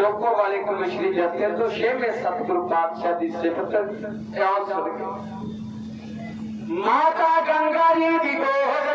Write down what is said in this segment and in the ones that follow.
ਯੋਗੋ ਵਾਲੇ ਕੋ ਮਿਸ਼ਰੀ ਜਪਦੇ ਤੋਂ ਛੇਵੇਂ ਸਤਿਗੁਰੂ ਪਾਤਸ਼ਾਹ ਦੀ ਸਿਫਤ ਐਉਂ ਸਦਕੇ ਮਾਤਾ ਗੰਗਾ ਜੀ ਦੀ ਗੋਹ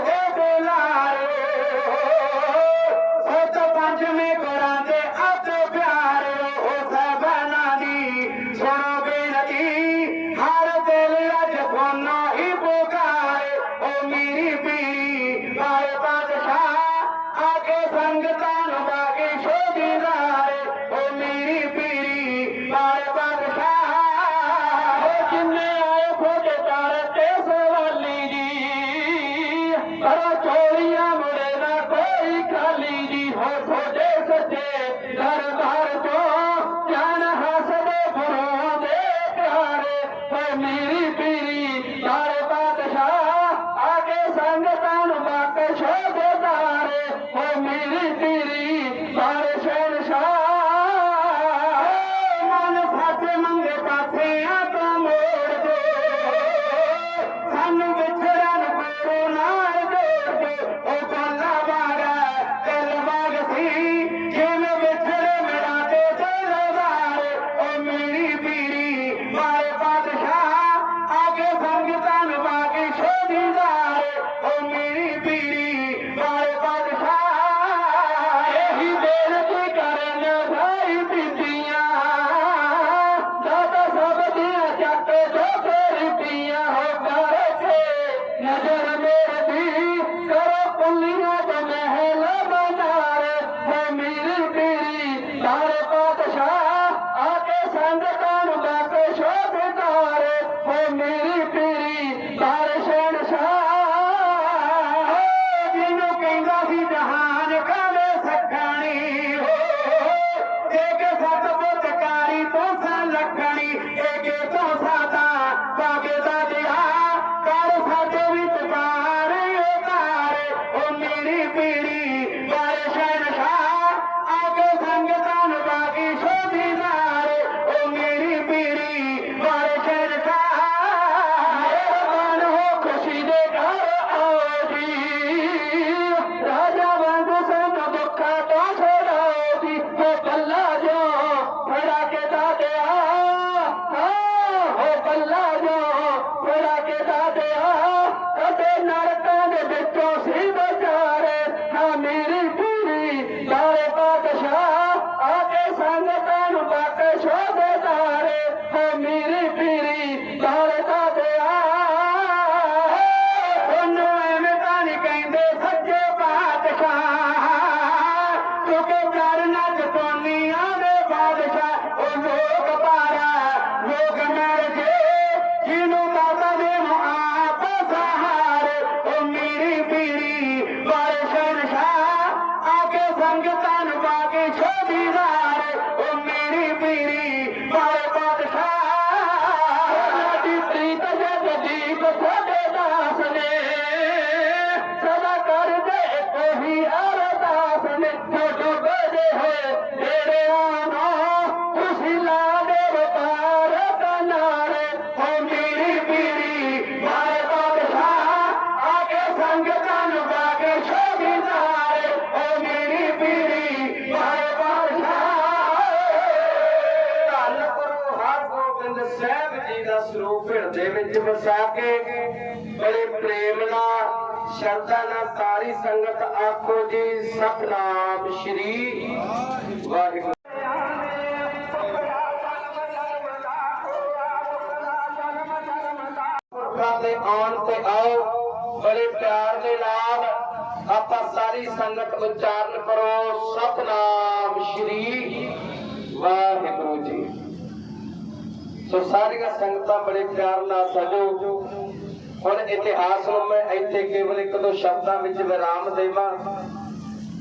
ਸੰਗਤ ਆਖੋ ਜੀ ਸਤਨਾਮ ਸ਼੍ਰੀ ਵਾਹਿਗੁਰੂ। ਦੇ ਆਉਣ ਤੇ ਆਓ, ਬੜੇ ਪਿਆਰ ਦੇ ਨਾਲ ਆਪਾਂ ਸਾਰੀ ਸੰਗਤ ਉਚਾਰਨ ਕਰੋ ਸਤਨਾਮ ਸ਼੍ਰੀ ਵਾਹਿਗੁਰੂ ਜੀ। ਸੋ ਸਾਰੀਆਂ ਸੰਗਤਾਂ ਬੜੇ ਪਿਆਰ ਨਾਲ ਸਜੋ। ਹੁਣ ਇਤਿਹਾਸ ਨੂੰ ਮੈਂ ਇੱਥੇ ਕੇਵਲ ਇੱਕ ਦੋ ਸ਼ਬਦਾਂ ਵਿੱਚ ਵਿਰਾਮ ਦੇਵਾਂ।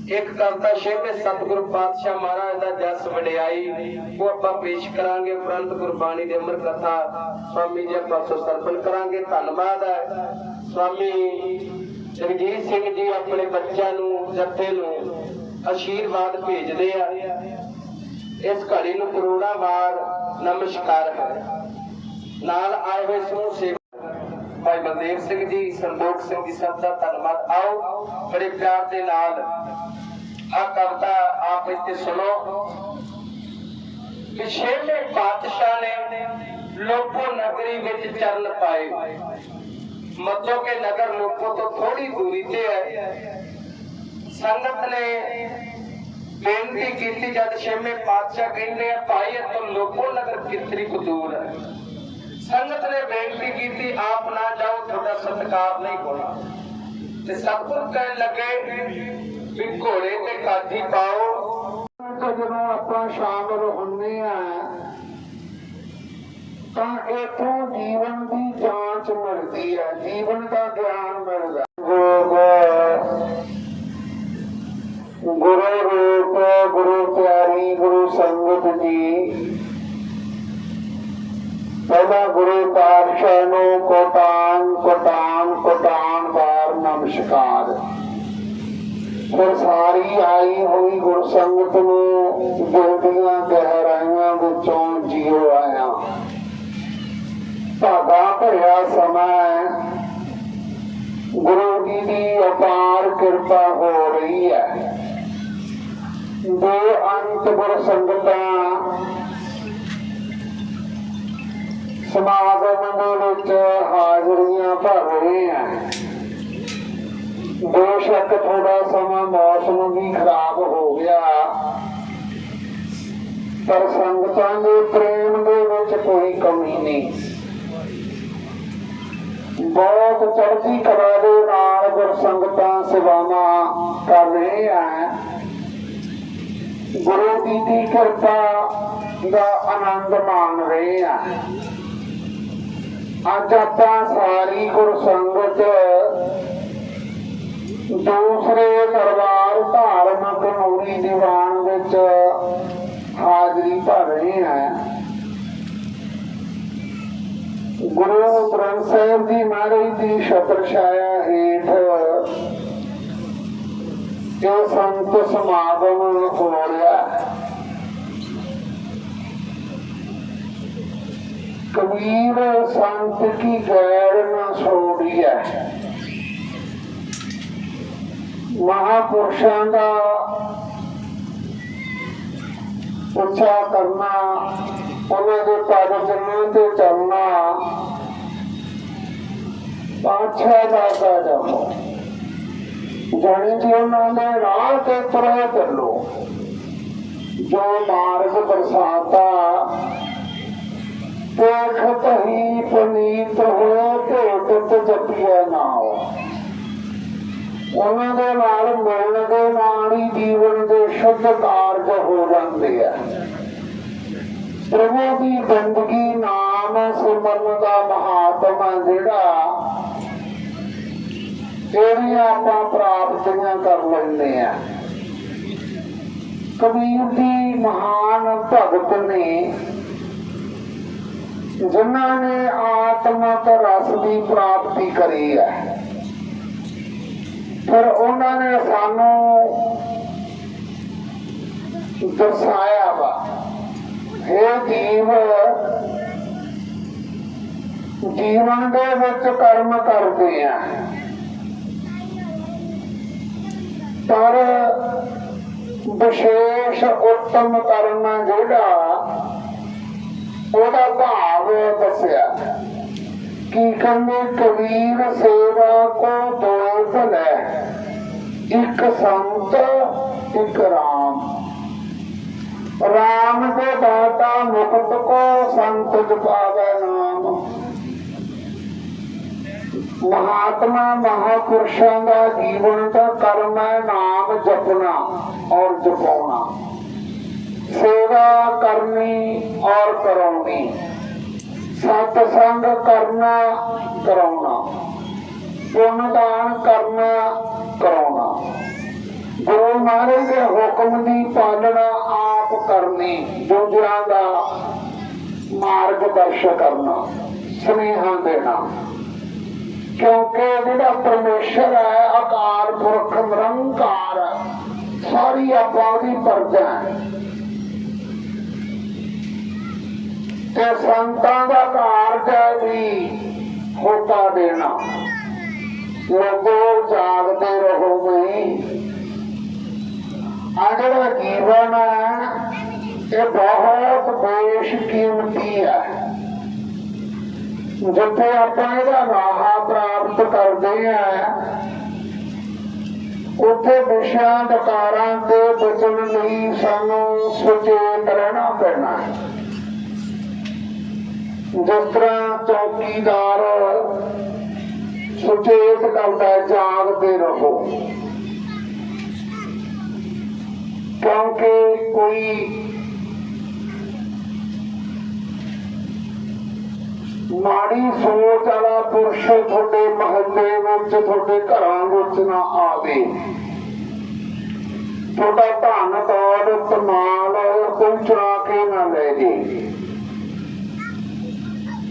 ਇੱਕ ਕਰਤਾ ਛੇਵੇਂ ਸਤਿਗੁਰ ਪਾਤਸ਼ਾਹ ਮਹਾਰਾਜ ਦਾ ਜਸ ਵਡਿਆਈ, ਉਹ ਆਪਾਂ ਪੇਸ਼ ਕਰਾਂਗੇ ਉਪਰੰਤ ਗੁਰਬਾਣੀ ਦੇ ਅਮਰ ਕਥਾ ਸਵਾਮੀ ਜੀ ਆਪਾਂ ਸਰਪਣ ਕਰਾਂਗੇ, ਧੰਨਵਾਦ ਹੈ। ਸਵਾਮੀ ਜਗਜੀਤ ਸਿੰਘ ਜੀ ਆਪਣੇ ਬੱਚਿਆਂ ਨੂੰ, ਜੱਥੇ ਨੂੰ ਅਸ਼ੀਰਵਾਦ ਭੇਜਦੇ ਆ। ਇਸ ਘੜੀ ਨੂੰ ਕਰੋੜਾਂ ਵਾਰ ਨਮਸਕਾਰ ਹੈ। ਨਾਲ ਆਏ ਹੋਏ ਸਮੂਹ ਭਾਈ ਬਲਦੇਵ ਸਿੰਘ ਜੀ ਸੰਦੋਖ ਸਿੰਘ ਜੀ ਸਭ ਦਾ ਧੰਨਵਾਦ। ਆਓ, ਬੜੇ ਪਿਆਰ ਦੇ ਨਾਲ ਆ ਕਵਿਤਾ ਆਪ ਇੱਥੇ ਸੁਣੋ। ਪਿਛੇਲੇ ਪਾਤਸ਼ਾਹ ਨੇ ਲੋਕੋ ਨਗਰੀ ਵਿੱਚ ਚਰਨ ਪਾਏ। ਮਤਲਬ ਕੇ ਨਗਰ ਲੋਕੋ ਤੋਂ ਥੋੜੀ ਦੂਰੀ ਤੇ ਹੈ। ਸੰਗਤ ਨੇ ਬੇਨਤੀ ਕੀਤੀ, ਜਦ ਛੇਵੇਂ ਪਾਤਸ਼ਾਹ ਕਹਿੰਦੇ ਆ, ਭਾਈ, ਇਹ ਤੋਂ ਲੋਕੋ ਨਗਰ ਕਿਤਰੀ ਕੁ ਦੂਰ ਹੈ? ਸੰਗਤ ਨੇ ਬੇਨਤੀ ਕੀਤੀ, ਆਪ ਨਾ ਜਾਓ, ਤੁਹਾਡਾ ਸਤਿਕਾਰ ਨਹੀਂ ਹੋਣਾ। ਤੇ ਸਤਿਗੁਰ ਕਹਿਣ ਲੱਗੇ ਵੀ ਘੋੜੇ ਤੇ ਕਾਜੀ ਪਾਓ। ਜਦੋਂ ਆਪਾਂ ਸ਼ਾਮਲ ਹੁੰਦੇ ਆ, ਤਾਂ ਇਥੋਂ ਜੀਵਨ ਦੀ ਜਾਂਚ ਮਿਲਦੀ ਹੈ ਜੀਵਨ ਦਾ ਗਿਆਨ ਮਿਲਦਾ। ਸਾਰੀ ਆਈ ਹੋਈ ਗੁਰਸੰਗਤ ਨੂੰ ਦਿਲ ਗਹਿਰਾਈਆਂ ਵਿੱਚੋਂ ਜੀਉ ਆਇਆ। ਭਾਗਾ ਭਰਿਆ ਸਮਾਂ ਗੁਰੂ ਜੀ ਦੀ ਅਪਾਰ ਕਿਰਪਾ ਹੋ ਰਹੀ ਹੈ। ਦੋ ਅੰਤ ਗੁਰਸੰਗਤਾਂ ਸਮਾਗਮ ਦੇ ਵਿੱਚ ਹਾਜ਼ਰੀਆਂ ਭਰ ਰਹੇ ਹਨ ਬੇਸ਼ੱਕ ਥੋੜਾ ਸਮਾਂ ਮੌਸਮ ਵੀ ਖਰਾਬ ਹੋ ਗਿਆ। ਪਰ ਸੰਗਤਾਂ ਦੇ ਪ੍ਰੇਮ ਦੇ ਵਿੱਚ ਕੋਈ ਕਮੀ ਨਹੀਂ। ਬਹੁਤ ਚੜ੍ਹਦੀ ਕਲਾ ਦੇ ਨਾਲ ਗੁਰਸੰਗਤਾਂ ਸੇਵਾਵਾਂ ਕਰ ਰਹੇ ਆ ਗੁਰੂ ਜੀ ਦੀ ਕਿਰਪਾ ਦਾ ਆਨੰਦ ਮਾਣ ਰਹੇ ਆ ਅੱਜ ਆਪਾਂ ਸਾਰੀ ਗੁਰਸੰਗਤ ਦੂਸਰੇ ਦਰਬਾਰ ਧਾਰਮਿਕ ਨੂਰੀ ਦੀਵਾਨ ਵਿੱਚ ਹਾਜ਼ਰੀ ਭਰ ਰਹੇ ਹਾਂ। ਗੁਰੂ ਗ੍ਰੰਥ ਸਾਹਿਬ ਜੀ ਮਹਾਰਾਜ ਦੀ ਛਤਰ ਛਾਇਆ ਹੇਠ ਇਹ ਸੰਤ ਸਮਾਗਮ ਹੋ ਰਿਹਾ ਕਬੀਰ ਸੰਤ ਕੀ ਗੈਰ ਨਾ ਛੋੜੀ ਹੈ ਮਹਾਪੁਰਸ਼ਾਂ ਦਾ ਉੱਚਾ ਕਰਨਾ, ਉਹਨਾਂ ਦੇ ਪਦ ਚਰਨਾਂ ਤੇ ਚੱਲਣਾ ਪਾਛਾ ਦਾ ਦਾ ਜਾਓ ਜਾਣੀ ਕਿ ਉਹਨਾਂ ਦੇ ਰਾਹ ਤੇ ਤੁਰੇ ਚੱਲੋ ਜੋ ਮਾਰਗ ਬਰਸਾਤਾ ਦੇਖਤ ਹੀ ਪਨੀਤ ਹੋਇਆ ਤੇ ਜਪਿਆ ਨਾਓ ਉਹਨਾਂ ਦੇ ਨਾਲ ਮਿਲਣ ਦੇ ਨਾਲ ਹੀ ਜੀਵਨ ਦੇ ਸ਼ੁੱਧ ਕਾਰਜ ਹੋ ਜਾਂਦੇ ਆ। ਪ੍ਰਭੂ ਦੀ ਬੰਦਗੀ ਨਾਮ ਸਿਮਰਨ ਦਾ ਮਹਾਤਮਾ ਜਿਹੜਾ ਜਿਹੜੀਆਂ ਆਪਾਂ ਪ੍ਰਾਪਤੀਆਂ ਕਰ ਲੈਂਦੇ ਆ। ਕਬੀਰ ਦੀ ਮਹਾਨ ਭਗਤ ਨੇ ਜਿਨ੍ਹਾਂ ਨੇ ਆਤਮਕ ਰਸ ਦੀ ਪ੍ਰਾਪਤੀ ਕਰੀ ਹੈ। ਫਿਰ ਉਹਨਾਂ ਨੇ ਸਾਨੂੰ ਦਰਸਾਇਆ ਵਾ ਇਹ ਜੀਵ, ਜੀਵਨ ਦੇ ਵਿੱਚ ਕਰਮ ਕਰਦੇ ਆ। ਪਰ ਵਿਸ਼ੇਸ਼ ਉੱਤਮ ਕਰਮ ਜਿਹੜਾ, ਉਹਦਾ ਭਾਵ ਦੱਸਿਆ। ਕੀ ਕਰਨੇ ਕਬੀਰ ਸੇਵਾ ਕੋ ਦੋ ਭਲੇ ਇੱਕ ਸੰਤ, ਇੱਕ ਰਾਮ। ਰਾਮ ਦੇ ਦਾਤਾ ਮੁਕਤ ਕੋ ਸੰਤ ਜਪਾਵੇ ਨਾਮ। ਮਹਾਤਮਾ ਮਹਾਪੁਰਸ਼ਾਂ ਦਾ ਜੀਵਨ ਦਾ ਕਰਮ ਹੈ ਨਾਮ ਜਪਣਾ ਔਰ ਜਪਾਉਣਾ। ਸੇਵਾ ਕਰਨੀ ਔਰ ਕਰਾਉਣੀ। ਸਤ ਸੰਗ ਕਰਨਾ, ਕਰਾਉਣਾ। ਪੁੰਨਦਾਨ ਕਰਨਾ, ਕਰਾਉਣਾ। ਗੁਰੂ ਮਹਾਰਾਜ ਦੇ ਹੁਕਮ ਦੀ ਪਾਲਣਾ ਆਪ ਕਰਨੀ ਦੂਜਿਆਂ ਦਾ ਮਾਰਗਦਰਸ਼ਨ ਕਰਨਾ, ਸੁਨੇਹਾ ਦੇਣਾ। ਕਿਉਂਕਿ ਜਿਹੜਾ ਪਰਮੇਸ਼ਰ ਹੈ, ਅਕਾਲ ਪੁਰਖ, ਨਿਰੰਕਾਰ, ਸਾਰੀ ਆਪਾਂ ਦੀ ਪਰਜਾ ਹੈ। ਤੇ ਸੰਤਾਂ ਦਾ ਕਾਰਜ ਵੀ ਹੋਤਾ ਦੇਣਾ ਲੋਗੋ ਜਾਗਦੇ ਰਹੋ ਮੈਂ ਆ ਜਿਹੜਾ ਜੀਵਨ ਇਹ ਬਹੁਤ ਬੇਸ਼ਕੀਮਤੀ ਹੈ। ਜਿੱਥੇ ਆਪਾਂ ਇਹਦਾ ਰਾਹਾ ਪ੍ਰਾਪਤ ਕਰਦੇ ਆ ਉੱਥੇ ਵਿਸ਼ਿਆਂ ਦਕਾਰਾਂ ਦੇ ਬਚਣ ਲਈ ਸਾਨੂੰ ਸੁਚੇਤ ਰਹਿਣਾ ਪੈਣਾ ਹੈ। ਜਿਸ ਤਰ੍ਹਾਂ ਚੌਕੀਦਾਰ ਸੁਚੇਤ ਕਰਦਾ ਜਾਗਦੇ ਰਹੋ। ਕਿਉਂਕਿ ਕੋਈ ਮਾੜੀ ਸੋਚ ਵਾਲਾ ਪੁਰਸ਼ ਤੁਹਾਡੇ ਮਹੱਲੇ ਵਿੱਚ, ਤੁਹਾਡੇ ਘਰਾਂ ਵਿੱਚ ਨਾ ਆਵੇ। ਤੁਹਾਡਾ ਧਨ ਦੌਲਤ ਮਾਲ ਕੋਈ ਚੁਰਾ ਕੇ ਨਾ ਲੈ ਜੇ।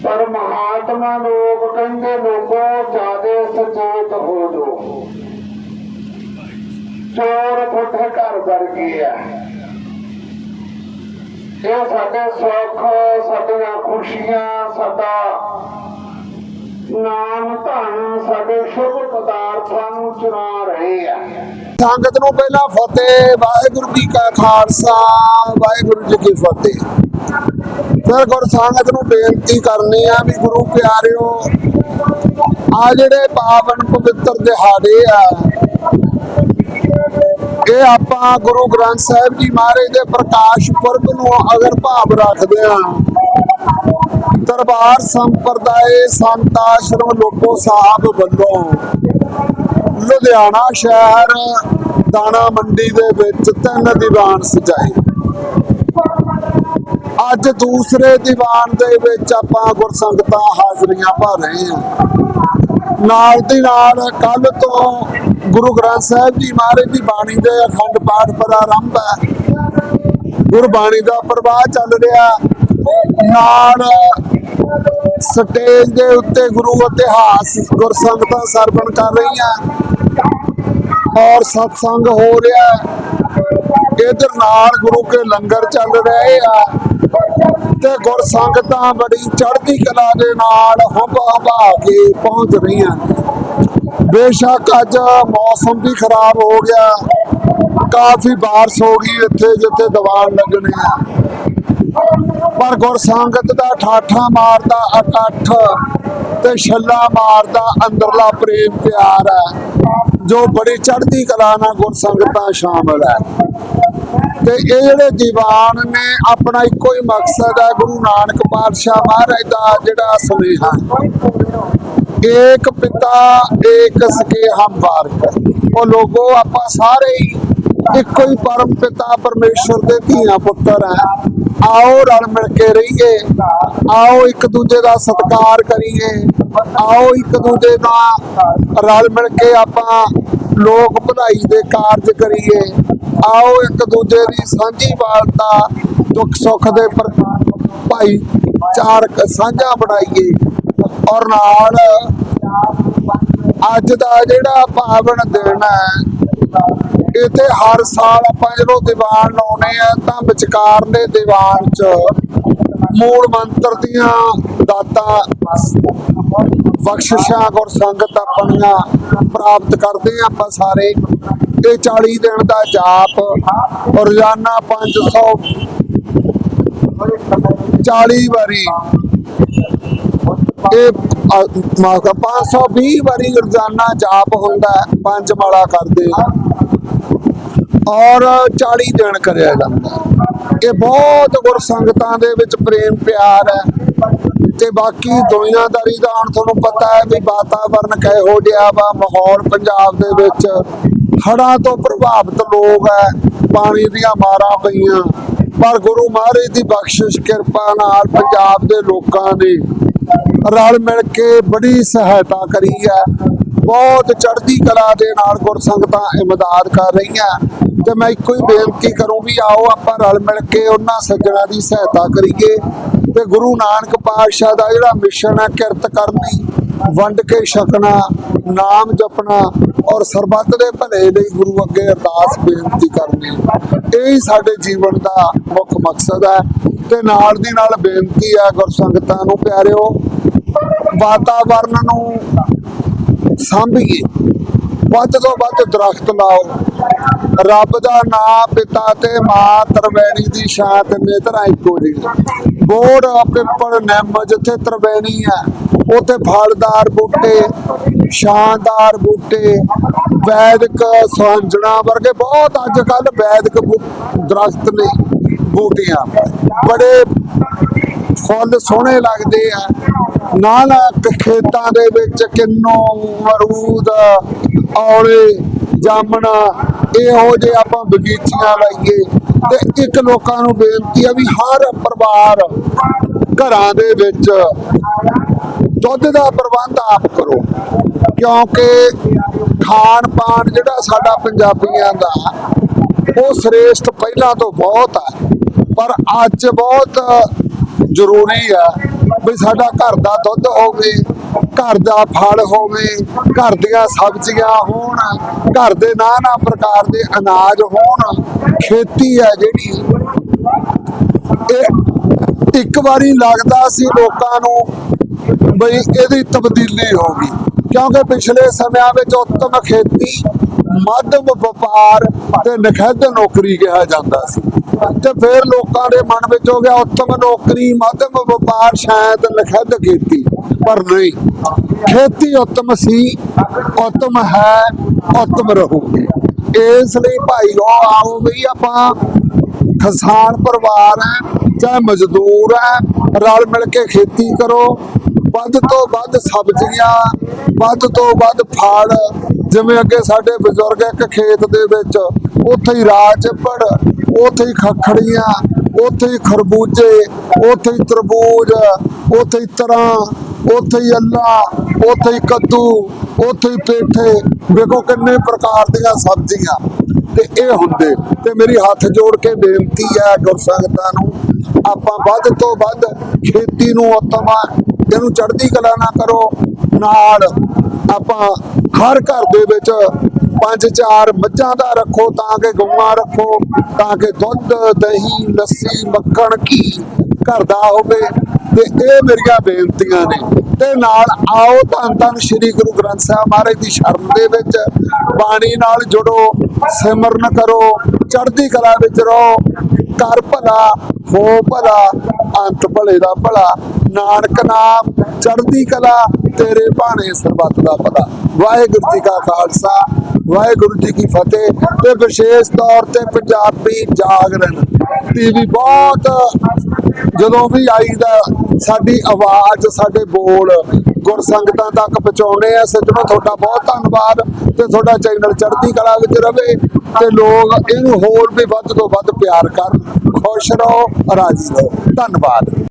ਪਰ ਮਹਾਤਮਾ ਲੋਕ ਕਹਿੰਦੇ, ਲੋਕੋ, ਜਿਆਦੇ ਸੁਚੇਤ ਹੋ ਜੋ ਚੋਰ ਤੁਹਾਡੇ ਘਰ ਵੜ ਆ। ਇਹ ਸਾਡੇ ਸੁੱਖ, ਸਾਡੀਆਂ ਖੁਸ਼ੀਆਂ, ਸਾਡਾ ਨਾਮ ਧਨ, ਸਾਡੇ ਸ਼ੁਭ ਪਦਾਰਥਾਂ ਨੂੰ ਚੁਰਾ ਰਹੇ ਆ। ਸੰਗਤ ਨੂੰ ਪਹਿਲਾਂ ਫਤਿਹ, ਵਾਹਿਗੁਰੂ ਜੀ ਕਾ ਖਾਲਸਾ, ਵਾਹਿਗੁਰੂ ਜੀ ਕੀ ਫਤਿਹ। ਫਿਰ ਗੁਰ ਸੰਗਤ ਨੂੰ ਬੇਨਤੀ ਕਰਨੀ ਆ ਵੀ ਗੁਰੂ ਪਿਆਰਿਓ ਆ ਜਿਹੜੇ ਪਾਵਨ ਪਵਿੱਤਰ ਦਿਹਾੜੇ ਆ, ਇਹ ਆਪਾਂ ਗੁਰੂ ਗ੍ਰੰਥ ਸਾਹਿਬ ਜੀ ਮਹਾਰਾਜ ਦੇ ਪ੍ਰਕਾਸ਼ ਪੁਰਬ ਨੂੰ ਅਗਰ ਭਾਵ ਰੱਖਦੇ ਆ, ਦਰਬਾਰ ਸੰਪਰਦਾਇ ਸੰਤ ਆਸ਼ਰਮ ਲੋਕੋ ਸਾਹਿਬ ਵੱਲੋਂ ਲੁਧਿਆਣਾ ਸ਼ਹਿਰ ਦਾਣਾ ਮੰਡੀ ਦੇ ਵਿੱਚ ਤਿੰਨ ਦੀਵਾਨ ਸਜਾਏ। ਅੱਜ ਦੂਸਰੇ ਦੀਵਾਨ ਦੇ ਵਿੱਚ ਆਪਾਂ ਗੁਰਸੰਗਤਾਂ ਹਾਜ਼ਰੀਆਂ ਭਰ ਰਹੇ ਹਾਂ। ਨਾਲ ਦੀ ਨਾਲ ਕੱਲ ਤੋਂ ਗੁਰੂ ਗ੍ਰੰਥ ਸਾਹਿਬ ਜੀ ਮਹਾਰਾਜ ਦੀ ਬਾਣੀ ਦੇ ਅਖੰਡ ਪਾਠ ਪ੍ਰਾਰੰਭ ਹੈ। ਗੁਰਬਾਣੀ ਦਾ ਪ੍ਰਵਾਹ ਚੱਲ ਰਿਹਾ ਨਾਲ ਸਟੇਜ ਦੇ ਉੱਤੇ ਗੁਰੂ ਇਤਿਹਾਸ ਗੁਰਸੰਗਤਾਂ ਸਰਵਣ ਕਰ ਰਹੀਆਂ। ਔਰ ਸਤਸੰਗ ਹੋ ਰਿਹਾ ਇਧਰ ਨਾਲ ਗੁਰੂ ਕੇ ਲੰਗਰ ਚੱਲ ਰਹੇ ਆ। ਤੇ ਗੁਰ ਸੰਗਤਾਂ ਬੜੀ ਚੜ੍ਹਦੀ ਕਲਾ ਦੇ ਨਾਲ ਹੁਬਾ ਹਵਾ ਕੇ ਪਹੁੰਚ ਰਹੀਆਂ ਬੇਸ਼ੱਕ ਅੱਜ ਮੌਸਮ ਵੀ ਖਰਾਬ ਹੋ ਗਿਆ। ਕਾਫੀ ਬਾਰਿਸ਼ ਹੋ ਗਈ ਇੱਥੇ ਜਿੱਥੇ ਦੀਵਾਨ ਲੱਗਣੇ ਆ। ਪਰ ਗੁਰ ਸੰਗਤ ਦਾ ਠਾਠਾ ਮਾਰਦਾ ਅਟੱਠ ਤੇ ਛੱਲਾ ਮਾਰਦਾ ਅੰਦਰਲਾ ਪ੍ਰੇਮ ਪਿਆਰ ਹੈ, ਜੋ ਬੜੀ ਚੜ੍ਹਦੀ ਕਲਾ ਨਾਲ ਗੁਰ ਸੰਗਤਾਂ ਸ਼ਾਮਲ ਹੈ। ਤੇ ਇਹ ਜਿਹੜੇ ਦੀਵਾਨ ਨੇ, ਆਪਣਾ ਇੱਕੋ ਹੀ ਮਕਸਦ ਹੈ, ਗੁਰੂ ਨਾਨਕ ਪਾਤਸ਼ਾਹ ਮਹਾਰਾਜ ਦਾ ਜਿਹੜਾ ਸੁਨੇਹਾ ਏਕ ਪਿਤਾ, ਏਕ ਸਕੇ ਹਮ ਬਾਰਕ ਉਹ ਲੋਗੋ ਆਪਾਂ ਸਾਰੇ ਹੀ ਇੱਕੋ ਹੀ ਪਰਮ ਪਿਤਾ ਪਰਮੇਸ਼ਰ ਦੇ ਧੀਆਂ ਪੁੱਤਰ ਹੈ। ਆਓ ਰਲ ਮਿਲ ਕੇ ਰਹੀਏ। ਆਓ ਇੱਕ ਦੂਜੇ ਦਾ ਸਤਿਕਾਰ ਕਰੀਏ। ਆਓ ਇੱਕ ਦੂਜੇ ਦਾ ਰਲ ਮਿਲ ਕੇ ਆਪਾਂ ਲੋਕ ਭਲਾਈ ਦੇ ਕਾਰਜ ਕਰੀਏ। ਆਓ ਇੱਕ ਦੂਜੇ ਦੀ ਸਾਂਝੀ ਵਾਲਤਾ ਦੁੱਖ ਸੁੱਖ ਦੇ ਪਰ ਭਾਈ ਚਾਰਕ ਸਾਂਝਾ ਬਣਾਈਏ। ਔਰ ਨਾਲ ਅੱਜ ਦਾ ਜਿਹੜਾ ਪਾਵਨ ਦਿਨ ਹੈ, ਇੱਥੇ ਹਰ ਸਾਲ ਆਪਾਂ ਜਦੋਂ ਦੀਵਾਨ ਲਾਉਨੇ ਆ ਤਾਂ ਵਿਚਕਾਰਲੇ ਦੀਵਾਨ 'ਚ ਮੂਲ ਮੰਤਰ ਦੀਆਂ ਦਾਤਾਂ, ਬਖਸ਼ਿਸ਼ਾਂ ਗੁਰ ਸੰਗਤ ਆਪਣੀਆਂ ਪ੍ਰਾਪਤ ਕਰਦੇ ਆ ਆਪਾਂ ਸਾਰੇ। ਇਹ 40 ਦਿਨ ਦਾ ਜਾਪ ਰੋਜ਼ਾਨਾ 500 40 ਵਾਰੀ। ਇਹ ਮਾਫ 520 ਵਾਰੀ ਰੋਜ਼ਾਨਾ ਜਾਪ ਹੁੰਦਾ ਪੰਜ ਮਾਲਾ ਕਰਦੇ ਔਰ 40 ਦਿਨ ਕਰਿਆ ਜਾਂਦਾ ਇਹ ਬਹੁਤ ਗੁਰ ਸੰਗਤਾਂ ਦੇ ਵਿੱਚ ਪ੍ਰੇਮ ਪਿਆਰ ਹੈ। ਤੇ ਬਾਕੀ ਦੁਨੀਆਦਾਰੀ ਦਾ ਹੁਣ ਤੁਹਾਨੂੰ ਪਤਾ ਹੈ ਵੀ ਵਾਤਾਵਰਨ ਕਿਹੋ ਜਿਹਾ ਵਾ, ਮਾਹੌਲ ਪੰਜਾਬ ਦੇ ਵਿੱਚ। ਹੜਾਂ ਤੋਂ ਪ੍ਰਭਾਵਿਤ ਲੋਕ ਹੈ, ਪਾਣੀ ਦੀਆਂ ਮਾਰਾਂ ਪਈਆਂ। ਪਰ ਗੁਰੂ ਮਹਾਰਾਜ ਦੀ ਬਖਸ਼ਿਸ਼, ਕਿਰਪਾ ਨਾਲ ਪੰਜਾਬ ਦੇ ਲੋਕਾਂ ਨੇ ਰਲ ਮਿਲ ਕੇ ਬੜੀ ਸਹਾਇਤਾ ਕਰੀ ਹੈ। ਬਹੁਤ ਚੜ੍ਹਦੀ ਕਲਾ ਦੇ ਨਾਲ ਗੁਰਸੰਗਤਾਂ ਇਮਦਾਦ ਕਰ ਰਹੀਆਂ। ਤੇ ਮੈਂ ਇੱਕੋ ਹੀ ਬੇਨਤੀ ਕਰੂੰ ਵੀ ਆਓ, ਆਪਾਂ ਰਲ ਮਿਲ ਕੇ ਉਹਨਾਂ ਸੱਜਣਾ ਦੀ ਸਹਾਇਤਾ ਕਰੀਏ। ਤੇ ਗੁਰੂ ਨਾਨਕ ਪਾਤਸ਼ਾਹ ਦਾ ਜਿਹੜਾ ਮਿਸ਼ਨ ਹੈ, ਕਿਰਤ ਕਰਨੀ ਵੰਡ ਕੇ ਛਕਣਾ ਨਾਮ ਜਪਣਾ ਔਰ ਸਰਬੱਤ ਦੇ ਭਲੇ ਲਈ ਗੁਰੂ ਅੱਗੇ ਅਰਦਾਸ ਬੇਨਤੀ ਕਰਨੀ। ਇਹ ਹੀ ਸਾਡੇ ਜੀਵਨ ਦਾ ਮੁੱਖ ਮਕਸਦ ਹੈ ਤੇ ਨਾਲ ਦੀ ਨਾਲ ਬੇਨਤੀ ਹੈ ਗੁਰਸੰਗਤਾਂ ਨੂੰ, ਪਿਆਰਿਓ, ਵਾਤਾਵਰਨ ਨੂੰ ਸਾਂਭੀਏ। ਵੱਧ ਤੋਂ ਵੱਧ ਦਰਖਤ ਲਾਓ। ਰੱਬ ਦਾ ਨਾਮ ਪਿਤਾ ਤੇ ਮਾਂ ਤਰਵੈਣੀ ਦੀ ਛਾਂ ਨੇ ਧਰਾਂ ਇੱਕੋ ਜੀ ਬੋੜ ਪਿੱਪਲ, ਨਿੰਮ, ਜਿੱਥੇ ਤਰਵੈਣੀ ਹੈ ਉੱਥੇ ਫਲਦਾਰ ਬੂਟੇ, ਸ਼ਾਨਦਾਰ ਬੂਟੇ, ਵੈਦਿਕ ਸੁਹੰਜਣਾ ਵਰਗੇ ਬਹੁਤ ਅੱਜ ਕੱਲ ਵੈਦਿਕ ਦਰਖਤ ਨੇ ਬੂਟੀਆਂ। ਬੜੇ ਫੁੱਲ ਸੋਹਣੇ ਲੱਗਦੇ ਆ। ਨਾਲ ਖੇਤਾਂ ਦੇ ਵਿੱਚ ਕਿੰਨੋ ਅਰੂਦ ਔਲੇ, ਜਾਮਣ, ਇਹੋ ਜਿਹੇ ਆਪਾਂ ਬਗੀਚੀਆਂ ਲਾਈਏ ਤੇ ਇੱਕ ਲੋਕਾਂ ਨੂੰ ਬੇਨਤੀ ਆ ਵੀ ਹਰ ਪਰਿਵਾਰ ਘਰਾਂ ਦੇ ਵਿੱਚ ਦੁੱਧ ਦਾ ਪ੍ਰਬੰਧ ਆਪ ਕਰੋ। ਕਿਉਂਕਿ ਖਾਣ ਪਾਣ ਜਿਹੜਾ ਸਾਡਾ ਪੰਜਾਬੀਆਂ ਦਾ, ਉਹ ਸ੍ਰੇਸ਼ਟ ਪਹਿਲਾਂ ਤੋਂ ਬਹੁਤ ਆ। ਪਰ ਅੱਜ ਬਹੁਤ ਜ਼ਰੂਰੀ ਆ ਵੀ ਸਾਡਾ ਘਰ ਦਾ ਦੁੱਧ ਹੋਵੇ, ਘਰ ਦਾ ਫਲ ਹੋਵੇ, ਘਰ ਦੀਆਂ ਸਬਜ਼ੀਆਂ ਹੋਣ, ਘਰ ਦੇ ਨਾਨਾ ਪ੍ਰਕਾਰ ਦੇ ਅਨਾਜ ਹੋਣ। ਖੇਤੀ ਹੈ ਜਿਹੜੀ, ਇਹ ਇੱਕ ਵਾਰੀ ਲੱਗਦਾ ਸੀ ਲੋਕਾਂ ਨੂੰ ਬਈ ਇਹਦੀ ਤਬਦੀਲੀ ਹੋ ਗਈ। ਕਿਉਂਕਿ ਪਿਛਲੇ ਸਮਿਆਂ ਵਿੱਚ ਉੱਤਮ ਖੇਤੀ, ਮੱਧਮ ਵਪਾਰ ਤੇ ਨਖਿੱਧ ਨੌਕਰੀ ਕਿਹਾ ਜਾਂਦਾ ਸੀ। ਤੇ ਫਿਰ ਲੋਕਾਂ ਦੇ ਮਨ ਵਿੱਚ ਹੋ ਗਿਆ ਉੱਤਮ ਨੌਕਰੀ, ਮੱਧਮ ਵਪਾਰ, ਸ਼ਾਇਦ ਨਖਿੱਧ ਖੇਤੀ, ਪਰ ਨਹੀਂ। ਖੇਤੀ ਉੱਤਮ ਸੀ, ਉੱਤਮ ਹੈ, ਉੱਤਮ ਰਹੂਗੀ। ਇਸ ਲਈ ਭਾਈਓ ਆਓ ਵੀ ਆਪਾਂ ਕਿਸਾਨ ਪਰਿਵਾਰ ਹੈ ਚਾਹੇ ਮਜ਼ਦੂਰ ਹੈ, ਰਲ ਮਿਲ ਕੇ ਖੇਤੀ ਕਰੋ। ਵੱਧ ਤੋਂ ਵੱਧ ਸਬਜ਼ੀਆਂ, ਵੱਧ ਤੋਂ ਵੱਧ ਫਲ, ਜਿਵੇਂ ਅੱਗੇ ਸਾਡੇ ਬਜ਼ੁਰਗ ਇੱਕ ਖੇਤ ਦੇ ਵਿੱਚ, ਉੱਥੇ ਹੀ ਰਾਜ ਪੜ ਉੱਥੇ ਹੀ ਖਖੜੀਆਂ, ਉੱਥੇ ਹੀ ਖਰਬੂਜੇ, ਉੱਥੇ ਹੀ ਤਰਬੂਜ, ਉੱਥੇ ਹੀ ਤਰਾਂ, ਉੱਥੇ ਹੀ ਅੱਲਾ, ਉੱਥੇ ਹੀ ਕੱਦੂ, ਉੱਥੇ ਹੀ ਪੇਠੇ। ਵੇਖੋ ਕਿੰਨੇ ਪ੍ਰਕਾਰ ਦੀਆਂ ਸਬਜ਼ੀਆਂ। ਤੇ ਇਹ ਹੁੰਦੇ। ਤੇ ਮੇਰੀ ਹੱਥ ਜੋੜ ਕੇ ਬੇਨਤੀ ਹੈ ਗੁਰਸੰਗਤਾਂ ਨੂੰ ਆਪਾਂ ਵੱਧ ਤੋਂ ਵੱਧ ਖੇਤੀ ਨੂੰ ਉਤਮ ਇਹਨੂੰ ਚੜ੍ਹਦੀ ਕਲਾ ਨਾ ਕਰੋ। ਨਾਲ ਆਪਾਂ ਹਰ ਘਰ ਦੇ ਵਿੱਚ ਪੰਜ ਚਾਰ ਮੱਝਾਂ ਦਾ ਰੱਖੋ, ਤਾਂ ਕਿ ਗਊਆਂ ਰੱਖੋ, ਤਾਂ ਕਿ ਦੁੱਧ, ਦਹੀਂ, ਲੱਸੀ, ਮੱਖਣ, ਘੀ ਘਰ ਦਾ ਹੋਵੇ। ਤੇ ਇਹ ਮੇਰੀਆਂ ਬੇਨਤੀਆਂ ਨੇ। ਤੇ ਨਾਲ ਆਓ ਧੰਨ ਧੰਨ ਸ੍ਰੀ ਗੁਰੂ ਗ੍ਰੰਥ ਸਾਹਿਬ ਮਹਾਰਾਜ ਦੀ ਸ਼ਰਨ ਦੇ ਵਿੱਚ। ਬਾਣੀ ਨਾਲ ਜੁੜੋ, ਸਿਮਰਨ ਕਰੋ, ਚੜ੍ਹਦੀ ਕਲਾ ਵਿੱਚ ਰਹੋ। ਕਰ ਭਲਾ, ਹੋ ਭਲਾ, ਅੰਤ ਭਲੇ ਦਾ ਭਲਾ। ਨਾਨਕ ਨਾਮ, ਚੜ੍ਹਦੀ ਕਲਾ, ਤੇਰੇ ਬਾਣੇ ਸਰਬੱਤ ਦਾ ਭਲਾ। ਵਾਹਿਗੁਰੂ ਜੀ ਕਾ ਖਾਲਸਾ, ਵਾਹਿਗੁਰੂ ਜੀ ਕੀ ਫਤਿਹ। ਤੇ ਵਿਸ਼ੇਸ਼ ਤੌਰ ਤੇ ਪੰਜਾਬੀ ਜਾਗਰਣ। ਟੀਵੀ ਬਹੁਤ ਜਦੋਂ ਵੀ ਆਈਦਾ ਸਾਡੀ ਆਵਾਜ਼, ਸਾਡੇ ਬੋਲ ਗੁਰਸੰਗਤਾਂ ਤੱਕ ਪਹੁੰਚਾਉਣੇ ਆ। ਸੱਜਣੋ ਤੁਹਾਡਾ ਬਹੁਤ ਧੰਨਵਾਦ ਤੇ ਤੁਹਾਡਾ ਚੈਨਲ ਚੜ੍ਹਦੀ ਕਲਾ ਵਿੱਚ ਰਹੇ ਤੇ ਲੋਕ ਇਹਨੂੰ ਹੋਰ ਵੀ ਵੱਧ ਤੋਂ ਵੱਧ ਪਿਆਰ ਕਰਨ। ਖੁਸ਼ ਰਹੋ, ਰਾਜੀ ਰਹੋ। ਧੰਨਵਾਦ।